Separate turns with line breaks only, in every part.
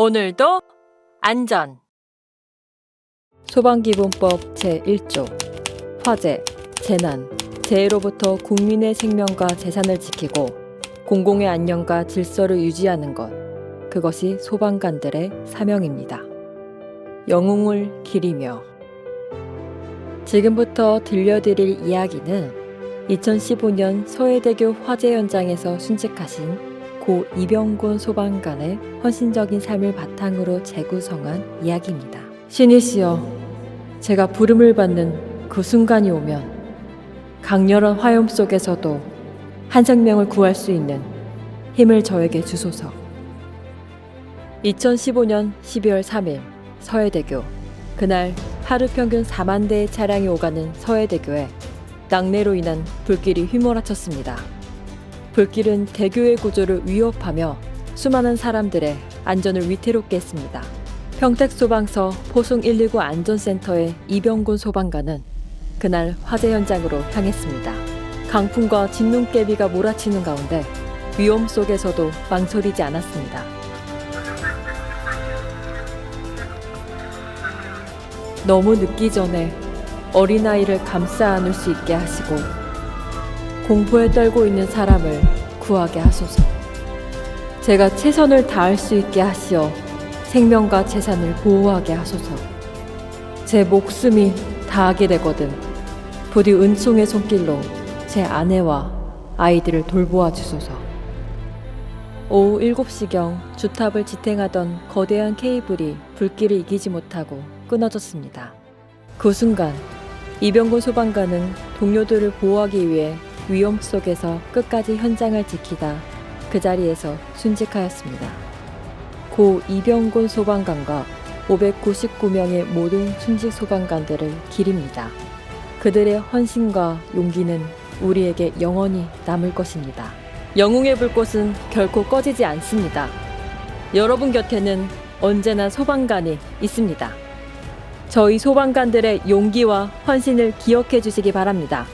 오늘도 안전.
소방기본법 제1조 화재, 재난, 재해로부터 국민의 생명과 재산을 지키고 공공의 안녕과 질서를 유지하는 것. 그것이 소방관들의 사명입니다. 영웅을 기리며 지금부터 들려드릴 이야기는 2015년 서해대교 화재 현장에서 순직하신 고 이병곤 소방관의 헌신적인 삶을 바탕으로 재구성한 이야기입니다. 신이시여, 제가 부름을 받는 그 순간이 오면 강렬한 화염 속에서도 한 생명을 구할 수 있는 힘을 저에게 주소서. 2015년 12월 3일 서해대교 그날 하루 평균 4만 대의 차량이 오가는 서해대교에 낙뢰로 인한 불길이 휘몰아쳤습니다. 불길은 대교의 구조를 위협하며 수많은 사람들의 안전을 위태롭게 했습니다. 평택 소방서 포송 119 안전센터의 이병곤 소방관은 그날 화재 현장으로 향했습니다. 강풍과 진눈깨비가 몰아치는 가운데 위험 속에서도 망설이지 않았습니다. 너무 늦기 전에 어린아이를 감싸 안을 수 있게 하시고 공포에 떨고 있는 사람을 구하게 하소서. 제가 최선을 다할 수 있게 하시어 생명과 재산을 보호하게 하소서. 제 목숨이 다하게 되거든 부디 은총의 손길로 제 아내와 아이들을 돌보아 주소서. 오후 7시경 주탑을 지탱하던 거대한 케이블이 불길을 이기지 못하고 끊어졌습니다. 그 순간 이병곤 소방관은 동료들을 보호하기 위해 위험 속에서 끝까지 현장을 지키다 그 자리에서 순직하였습니다. 고 이병곤 소방관과 599명의 모든 순직 소방관들을 기립니다. 그들의 헌신과 용기는 우리에게 영원히 남을 것입니다. 영웅의 불꽃은 결코 꺼지지 않습니다. 여러분 곁에는 언제나 소방관이 있습니다. 저희 소방관들의 용기와 헌신을 기억해 주시기 바랍니다.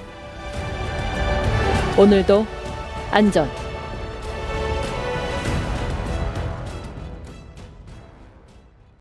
오늘도 안전